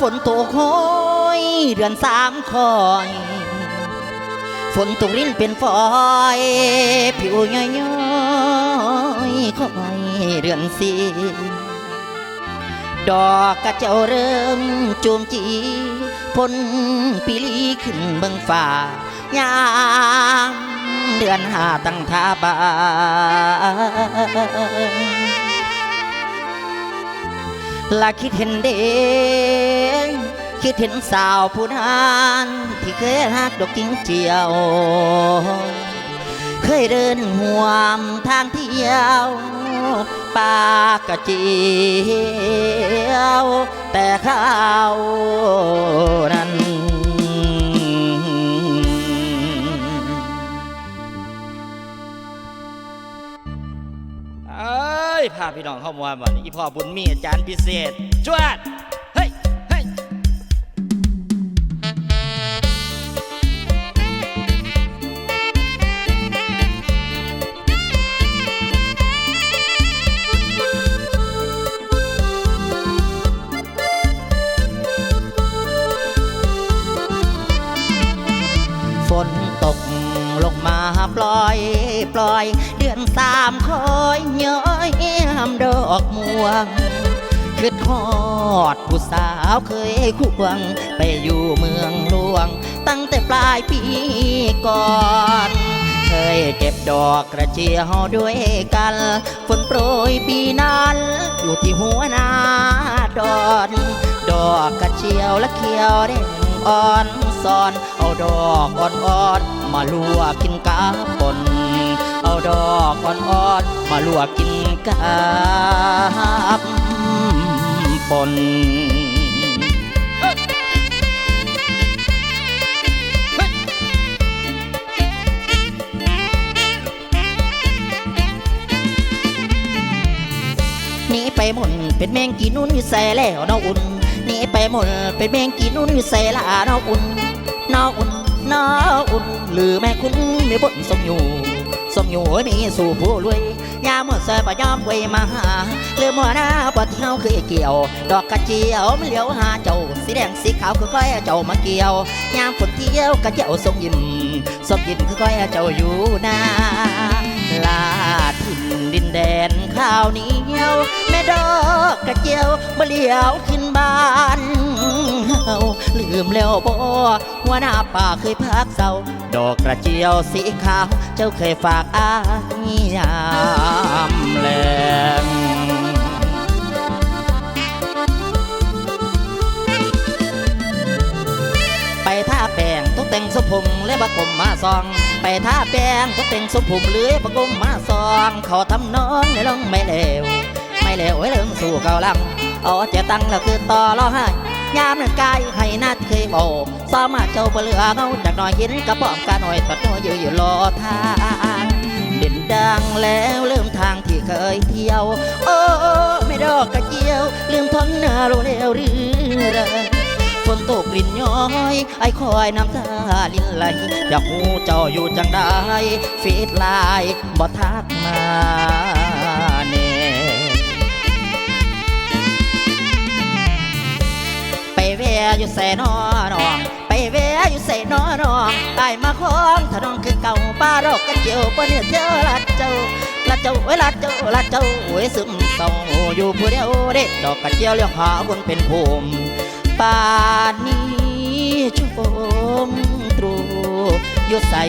ฝนตกห้อยเดือนสามคอย ฝนตกรินเป็นฝอยผิวย้อยๆคอยเดือนสีดอกกระเจ้าเริ่มจูมจีพ้นปีลีขึ้นเบิงฟ้ายามเดือนหาตั้งท่าบาน ละคิดเห็นเด็กคิดเห็นสาวผู้นั้นที่เคยหักดอกกิ้งเจียว เคยเดินห่วมทางเที่ยวปากกะเจียว แต่ข้าวนั้นาพี่น้องเข้ามาบ่นี้อีพ่อบุญมีอาจารย์พิเศษจวดเฮ้ยเฮ้ยฝนตกลงมาปล่อยปล่อย สามคอยย้อยหำดอกม่วงคิดฮอดผู้สาวเคยควง ไปอยู่เมืองหลวง ตั้งแต่ปลายปีก่อนเคยเก็บดอกกระเจียวด้วยกันฝนโปรยปีนั้น อยู่ที่หัวหน้าดอน ดอกกระเจียวและเขียวเด่นอ่อนซอน เอาดอกอ่อนๆมาลวกกินกับปน เอาดอกอ่อนๆมาลวกกินกับปนนี่ไปหมดเป็นแมงกีนุ่นอยู่ใส่แล้วน้องอุ่นนี่ไปหมดเป็นแมงกีนุ่นอยู่ใส่ละน้องอุ่นน้องอุ่นน้องอุ่นหรือแม่คุณมีบนสมอยู่ สมอยู่มีสู่ผู้รวยยามเมื่อเสยปะยอมไว้มาหาเรือมัวหน้าปะเที่ยวเคยเกี่ยว ดอกกระเจียวมันเหลียวหาเจ้า สีแดงสีขาวคือค่อยเจ้ามาเกี่ยวยามฝนเที่ยวกระเจ้าทรงยิ้มทรงยิ้มคือค่อยเจ้าอยู่หน้าลาถิ่นดินแดนข้าวเหนียวแม่ดอกกระเจียวมาเหลียวขึ้นบ้านเฮา ลืมแล้วบ่ว่าหน้าป่าเคยพักเศร้าดอกกระเจียวสีขาว เจ้าเคยฝากอายยามแลงไปท่าแป้งตกแต่งสมผมและบักกลมมาซอง ไปท่าแป้งตกแต่งสมผมเลื้อยบักกลมมาซอง เขาทำน้องในลองไม่เลวไม่เลวไว้เริ่มสู่เกาลังเอาเจตังแล้วคือต่อร้องไห้ ยามนั้นกายให้นัดเคยบสามารถเจ้าเปลือเขาจากหน่อยเห็นกระป๋องกาหน่อยตัดน้อยอยู่อยู่รอทางเด่นดังแล้วเริ่มทางที่เคยเที่ยว โอ้ไม่ดอกกระเจียว ลืมทนเนื้อโรเลวหรือไรฝนตกลิ่นย้อย ไอ้คอยน้ำตาลินไหลอยากหูเจ้าอยู่จังได้ฟีดไลน์บ่ทักมา อยู่ใส่นอนองไปแวอยู่ใส่นอนองตายมาคล้องถ้าน้องคือเก่าป้ารอกกันเจียวปะเนี่ยเจ้าลัดเจ้าลัดเจ้าเอ้ยลัดเจ้าลัดเจ้าโอ้ยซึมเศร้าอยู่ผู้เดียวเด็ดดอกกระเจียวเลี้ยงหาบนเป็นภูมิป่านนี้ชมตรูอยู่ใส่